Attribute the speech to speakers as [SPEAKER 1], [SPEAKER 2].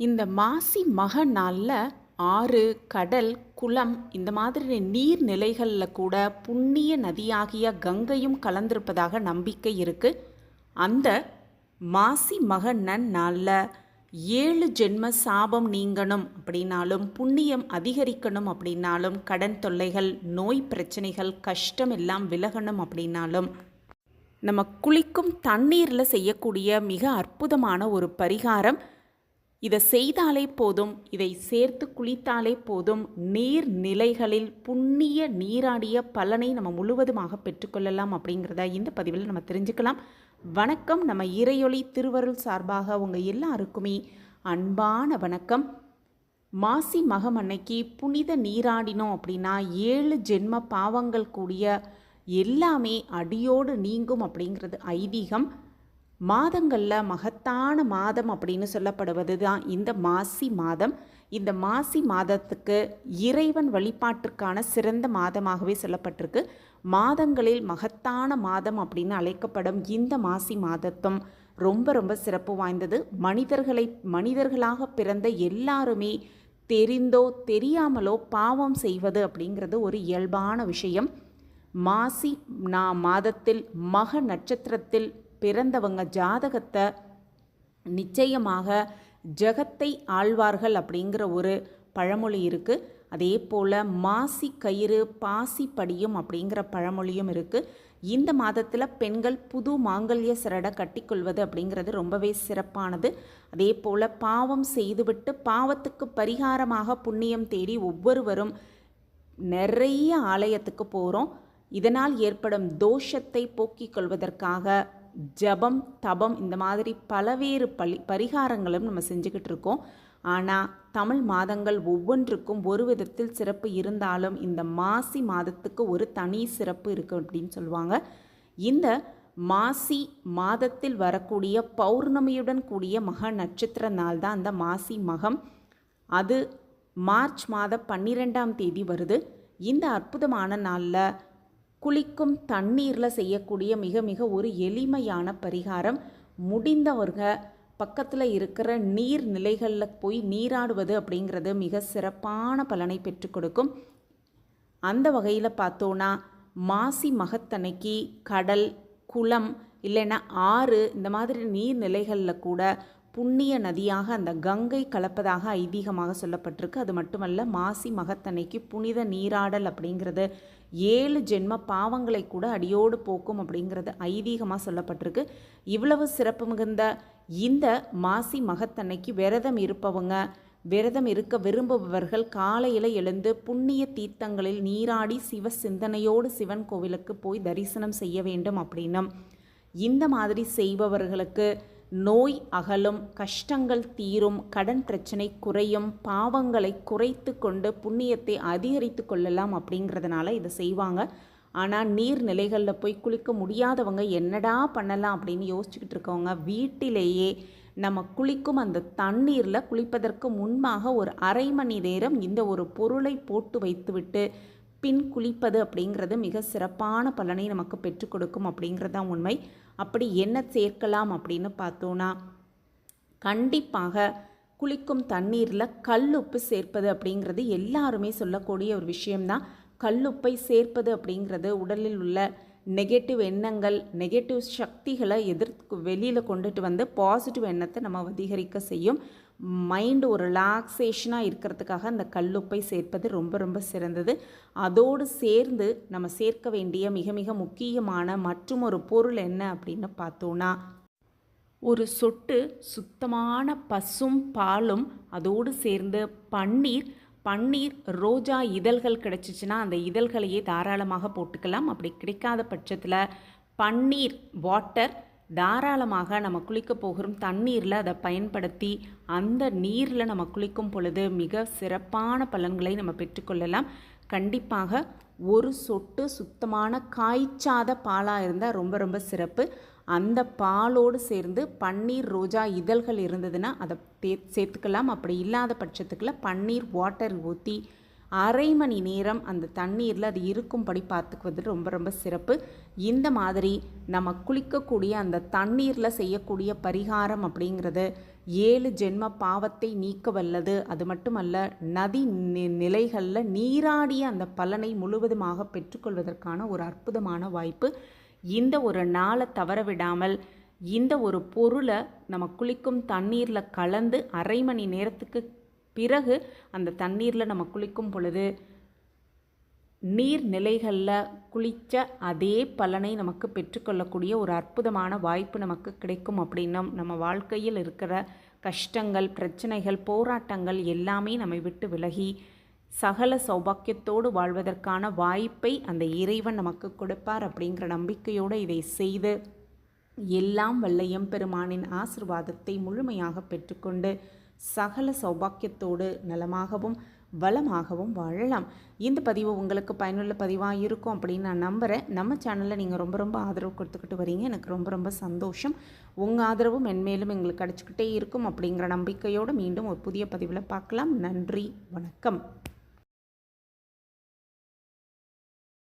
[SPEAKER 1] இந்த மாசி மக நாளில் ஆறு கடல் குளம் இந்த மாதிரி நீர்நிலைகளில் கூட புண்ணிய நதியாகிய கங்கையும் கலந்திருப்பதாக நம்பிக்கை இருக்கு. அந்த மாசி மக நன் நாளில் ஏழு ஜென்ம சாபம் நீங்கணும் அப்படின்னாலும் புண்ணியம் அதிகரிக்கணும் அப்படின்னாலும் கடன் தொல்லைகள் நோய் பிரச்சனைகள் கஷ்டம் எல்லாம் விலகணும் அப்படின்னாலும் நம்ம குளிக்கும் தண்ணீரில் செய்யக்கூடிய மிக அற்புதமான ஒரு பரிகாரம் இதை செய்தாலே போதும் இதை சேர்த்து குளித்தாலே போதும் நீர் நிலைகளில் புண்ணிய நீராடிய பலனை நம்ம முழுவதுமாக பெற்றுக்கொள்ளலாம் அப்படிங்கிறத இந்த பதிவில் நம்ம தெரிஞ்சுக்கலாம். வணக்கம். நம்ம இறையொளி திருவருள் சார்பாக உங்கள் எல்லாருக்குமே அன்பான வணக்கம். மாசி மகம் அன்னைக்கு புனித நீராடினோம் அப்படின்னா ஏழு ஜென்ம பாவங்கள் கூடிய எல்லாமே அடியோடு நீங்கும் அப்படிங்கிறது ஐதீகம். மாதங்களில் மகத்தான மாதம் அப்படின்னு சொல்லப்படுவது தான் இந்த மாசி மாதம். இந்த மாசி மாதத்துக்கு இறைவன் வழிபாட்டிற்கான சிறந்த மாதமாகவே சொல்லப்பட்டிருக்கு. மாதங்களில் மகத்தான மாதம் அப்படின்னு அழைக்கப்படும் இந்த மாசி மாதத்தும் ரொம்ப ரொம்ப சிறப்பு வாய்ந்தது. மனிதர்களை மனிதர்களாக பிறந்த எல்லாருமே தெரிந்தோ தெரியாமலோ பாவம் செய்வது அப்படிங்கிறது ஒரு இயல்பான விஷயம். மாசி நா மாதத்தில் மக நட்சத்திரத்தில் பிறந்தவங்க ஜாதகத்தை நிச்சயமாக ஜகத்தை ஆழ்வார்கள் அப்படிங்கிற ஒரு பழமொழி இருக்குது அதே போல் மாசி கயிறு பாசி படியும் அப்படிங்கிற பழமொழியும் இருக்குது இந்த மாதத்தில் பெண்கள் புது மாங்கல்ய சரடை கட்டிக்கொள்வது அப்படிங்கிறது ரொம்பவே சிறப்பானது. அதே போல் பாவம் செய்துவிட்டு பாவத்துக்கு பரிகாரமாக புண்ணியம் தேடி ஒவ்வொருவரும் நிறைய ஆலயத்துக்கு போகிறோம் இதனால் ஏற்படும் தோஷத்தை போக்கிக் கொள்வதற்காக ஜபம் தபம் இந்த மாதிரி பலவேறு பலி பரிகாரங்களும் நம்ம செஞ்சுக்கிட்டு இருக்கோம். ஆனால் தமிழ் மாதங்கள் ஒவ்வொன்றுக்கும் ஒரு விதத்தில் சிறப்பு இருந்தாலும் இந்த மாசி மாதத்துக்கு ஒரு தனி சிறப்பு இருக்குது அப்படின்னு சொல்லுவாங்க. இந்த மாசி மாதத்தில் வரக்கூடிய பௌர்ணமியுடன் கூடிய மக நட்சத்திர நாள் தான் அந்த மாசி மகம். அது மார்ச் மாதம் பன்னிரெண்டாம் தேதி வருது. இந்த அற்புதமான நாளில் குளிக்கும் தண்ணீரில் செய்யக்கூடிய மிக மிக ஒரு எளிமையான பரிகாரம். முடிந்தவர்க பக்கத்தில் இருக்கிற நீர் நிலைகளில் போய் நீராடுவது அப்படிங்கிறது மிக சிறப்பான பலனை பெற்று கொடுக்கும். அந்த வகையில் பார்த்தோன்னா மாசி மகத்தன்னைக்கு கடல் குளம் இல்லைன்னா ஆறு இந்த மாதிரி நீர்நிலைகளில் கூட புண்ணிய நதியாக அந்த கங்கை கலப்பதாக ஐதீகமாக சொல்லப்பட்டிருக்கு. அது மட்டுமல்ல மாசி மகத்தன்னைக்கு புனித நீராடல் அப்படிங்கிறது ஏழு ஜென்ம பாவங்களை கூட அடியோடு போக்கும் அப்படிங்கிறது ஐதீகமாக சொல்லப்பட்டிருக்கு. இவ்வளவு சிறப்பு மிகுந்த இந்த மாசி மகத்தன்னைக்கு விரதம் இருப்பவங்க விரதம் இருக்க விரும்புபவர்கள் காலையில் எழுந்து புண்ணிய தீர்த்தங்களில் நீராடி சிவ சிந்தனையோடு சிவன் கோவிலுக்கு போய் தரிசனம் செய்ய வேண்டும் அப்படின்னும். இந்த மாதிரி செய்பவர்களுக்கு நோய் அகலும் கஷ்டங்கள் தீரும் கடன் பிரச்சனை குறையும் பாவங்களை குறைத்து கொண்டு புண்ணியத்தை அதிகரித்து கொள்ளலாம் அப்படிங்கிறதுனால இதை செய்வாங்க. ஆனால் நீர்நிலைகளில் போய் குளிக்க முடியாதவங்க என்னடா பண்ணலாம் அப்படின்னு யோசிச்சுக்கிட்டு இருக்கவங்க வீட்டிலேயே நம்ம குளிக்கும் அந்த தண்ணீரில் குளிப்பதற்கு முன்பாக ஒரு அரை மணி நேரம் இந்த ஒரு பொருளை போட்டு வைத்துவிட்டு பின் குளிப்பது அப்படிங்கிறது மிக சிறப்பான பலனை நமக்கு பெற்றுக் கொடுக்கும் அப்படிங்கிறது தான் உண்மை. அப்படி என்ன சேர்க்கலாம் அப்படின்னு பார்த்தோன்னா கண்டிப்பாக குளிக்கும் தண்ணீரில் கல்லுப்பு சேர்ப்பது அப்படிங்கிறது எல்லாருமே சொல்லக்கூடிய ஒரு விஷயம்தான். கல்லுப்பை சேர்ப்பது அப்படிங்கிறது உடலில் உள்ள நெகட்டிவ் எண்ணங்கள் நெகட்டிவ் சக்திகளை எதிர்த்து வெளியில் கொண்டுட்டு வந்து பாசிட்டிவ் எண்ணத்தை நம்ம அதிகரிக்க செய்யும். மைண்டு ஒரு ரிலாக்ஸேஷனாக இருக்கிறதுக்காக அந்த கல்லுப்பை சேர்ப்பது ரொம்ப ரொம்ப சிறந்தது. அதோடு சேர்ந்து நம்ம சேர்க்க வேண்டிய மிக மிக முக்கியமான மற்றும் ஒரு பொருள் என்ன அப்படின்னு பார்த்தோன்னா ஒரு சொட்டு சுத்தமான பசும் பாலும் அதோடு சேர்ந்து பன்னீர் பன்னீர் ரோஜா இதழ்கள் கிடச்சிச்சின்னா அந்த இதழ்களையே தாராளமாக போட்டுக்கலாம். அப்படி கிடைக்காத பட்சத்தில் பன்னீர் வாட்டர் தாராளமாக நம்ம குளிக்க போகிறோம் தண்ணீரில் அதை பயன்படுத்தி அந்த நீரில் நம்ம குளிக்கும் பொழுது மிக சிறப்பான பலன்களை நம்ம பெற்றுக்கொள்ளலாம் கண்டிப்பாக ஒரு சொட்டு சுத்தமான காய்ச்சாத பாலாக இருந்தால் ரொம்ப ரொம்ப சிறப்பு. அந்த பாலோடு சேர்ந்து பன்னீர் ரோஜா இதழ்கள் இருந்ததுன்னா அதை சேர்த்துக்கலாம். அப்படி இல்லாத பட்சத்துக்குள்ள பன்னீர் வாட்டர் ஊற்றி அரை மணி நேரம் அந்த தண்ணீரில் அது இருக்கும்படி பார்த்துக்குவது ரொம்ப ரொம்ப சிறப்பு. இந்த மாதிரி நம்ம குளிக்கக்கூடிய அந்த தண்ணீரில் செய்யக்கூடிய பரிகாரம் அப்படிங்கிறது ஏழு ஜென்ம பாவத்தை நீக்க வல்லது. அது மட்டுமல்ல நதி நி- நிலைகளில் நீராடிய அந்த பலனை முழுவதுமாக பெற்றுக்கொள்வதற்கான ஒரு அற்புதமான வாய்ப்பு. இந்த ஒரு நாளை தவற விடாமல் இந்த ஒரு பொருளை நம்ம குளிக்கும் தண்ணீரில் கலந்து அரை மணி நேரத்துக்கு பிறகு அந்த தண்ணீரில் நம்ம குளிக்கும் பொழுது நீர்நிலைகளில் குளித்த அதே பலனை நமக்கு பெற்றுக்கொள்ளக்கூடிய ஒரு அற்புதமான வாய்ப்பு நமக்கு கிடைக்கும் அப்படின்னும் நம்ம வாழ்க்கையில் இருக்கிற கஷ்டங்கள் பிரச்சனைகள் போராட்டங்கள் எல்லாமே நம்மை விட்டு விலகி சகல சௌபாக்கியத்தோடு வாழ்வதற்கான வாய்ப்பை அந்த இறைவன் நமக்கு கொடுப்பார் அப்படிங்கிற நம்பிக்கையோடு இதை செய்து எல்லாம் வல்ல எம்பெருமானின் ஆசிர்வாதத்தை முழுமையாக பெற்றுக்கொண்டு சகல சௌபாக்கியத்தோடு நலமாகவும் வளமாகவும் வாழலாம். இந்த பதிவு உங்களுக்கு பயனுள்ள பதிவாக இருக்கும் அப்படின்னு நான் நம்புகிறேன் நம்ம சேனலில் நீங்கள் ரொம்ப ரொம்ப ஆதரவு கொடுத்துக்கிட்டு வரீங்க. எனக்கு ரொம்ப ரொம்ப சந்தோஷம். உங்கள் ஆதரவும் மென்மேலும் எங்களுக்கு கிடச்சிக்கிட்டே இருக்கும் அப்படிங்கிற நம்பிக்கையோடு மீண்டும் ஒரு புதிய பதிவில் பார்க்கலாம். நன்றி. வணக்கம்.